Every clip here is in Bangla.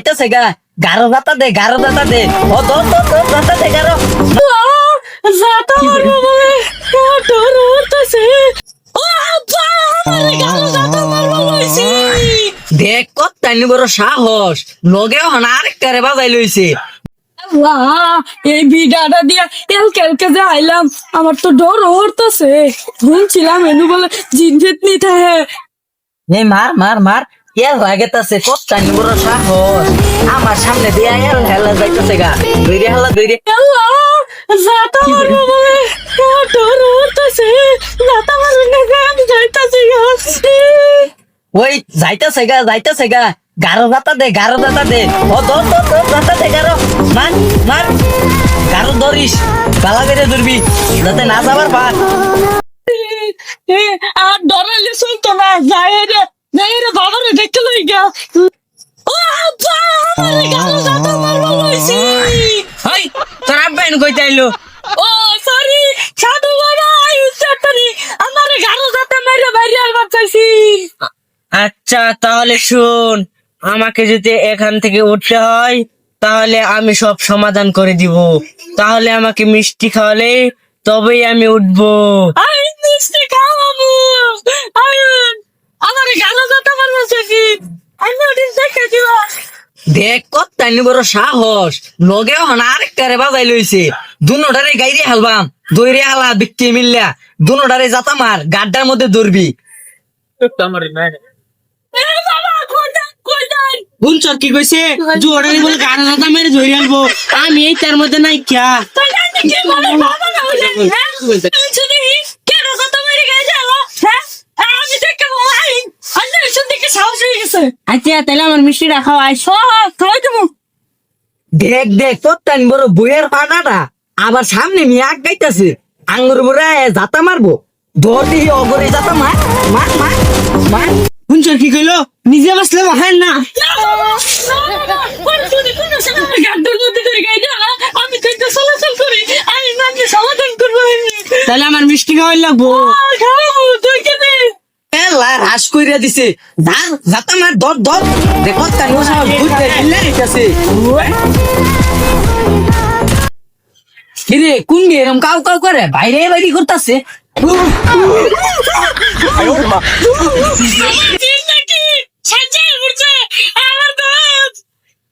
যাইতেছে গা গারো দাতা দে গারো দাতা দে। ও তো তো তো দাতা দে গারো। ডর হতেছে ও দেখ কত টাইনি বড় সাহস। লগে হন আরেকটা রে বাজাই লইছে। এই বিডাটা দিয়া এল কেলকে যে আইলাম আমার তো ডর হতেছে শুনছিলাম এনু বলে জিনজেত নিতে হে। এই মার মার মার। এল হয়ে গেতাছে কত বড় সাহস। আমার সামনে দিয়া এল হেলা যাইতেছে গা। দইরে হেলা দইরে। ওই যাইতেছে গা যাইতেছে গা। গারো দাতা দে গারো দাতা দে। ও দাতা দে গারো। মার মার। গারো ধরিস। গালা বেড়ে ধরবি। যাতে না যাবার পার। আব্বা কইতে আইলো। ও সরি সাধু বাবা চাটারি আমার গাল যাতা মেরে বাইরে আলবার চাইছি। আচ্ছা তাহলে শুন আমাকে যদি এখান থেকে উঠতে হয় তাহলে আমি সব সমাধান করে দিব। তাহলে আমাকে মিষ্টি খাওয়ালে তবেই আমি উঠবো। আমি মিষ্টি খাওয়াবো আয়ুন আমার যাতা মারবো চাইছি। আমি ওদিন দেখে দিবা। দেখ কত টাইনি বড় সাহস। লগে হন আরেকটা রে বাজাই লইছে। দুনোটারে গাইরে হালবাম দইরে হালা বিক্রি মিললা। দুনোটারে যাতা মার গাড্ডার মধ্যে ধরবি এ বাবা কই দেন কই দেন বুনছ কি কইছে? জোরে বলে গানা দাদা মেরে ধরে আনব। আমি এই তার মধ্যে নাই ক্যা কই দেন কি বলে বাবা না বলে হ্যাঁ শুনি কেন কথা মেরে গেছে হ্যাঁ হ্যাঁ, আমি দেখে ভাই আমি শুন দেখে সাহস হয়ে গেছে আচ্ছা তাহলে আমার মিষ্টি রাখাও আইস হ্যাঁ খাই দেবো। দেখ দেখ টাইনি বড় বইয়ের আবার সামনে আগ গাইতাছে আঙ্গুর বড় যাতা মারবো। ধর দিহি অগরে যাতা মার মার মার মার। বুনছ কি কইলো? নিজে বসলে হয়? না করব তাহলে আমার মিষ্টি খাওয়াই লাগবো। তুই কিরে, কোন এরম কাউ কাউ করে? বাইরে বাইরে করতেছে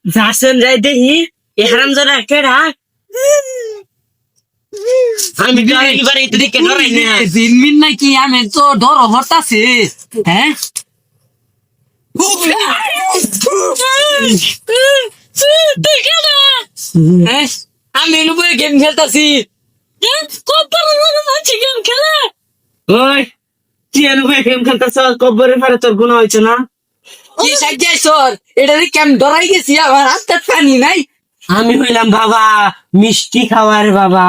যাসন যাই দেখি, এ হারাম জানা কেডা আমি এবার এই দিকে ডরাই না। জিনমিন নাকি আমি তো ডর হতাছে হ্যাঁ? হ্যাঁ? আমি গেম খেলতাছি। মাছি গেম খেলে? ওই কি গেম খেলতেছ? কব্বরে পারে তোর গুণ হয়েছে না? কি সাজ্জাই সর এটা কেম ডরাই গেছি আমার হাতে পানি নাই। আমি হইলাম বাবা, মিষ্টি খাওয়ার বাবা।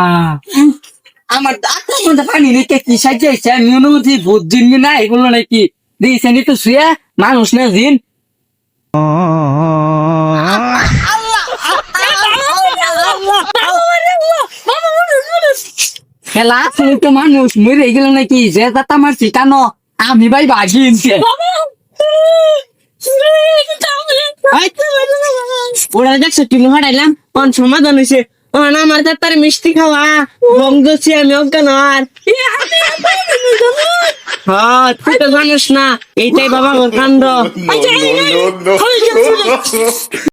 আমার হাতের মধ্যে পানি নেই কে সাজ্জাইছে আমি অনুভূতি ভূত জিনমি না, এগুলো নাকি দিয়েছে নি তো শুয়ে মানুষ না জিন খেলা আসলে তো মানুষ, মরে গেল নাকি যে যাতা আমার ঠিকানো আমি ভাই বাগিনছে ওরা দেখছ টিম হারাইলাম অন সমাধান হয়েছে অন আমার তার মিষ্টি খাওয়া দোষী আমি অজ্ঞান আর হ্যাঁ তুই তো জানিস না এইটাই বাবা কাণ্ড.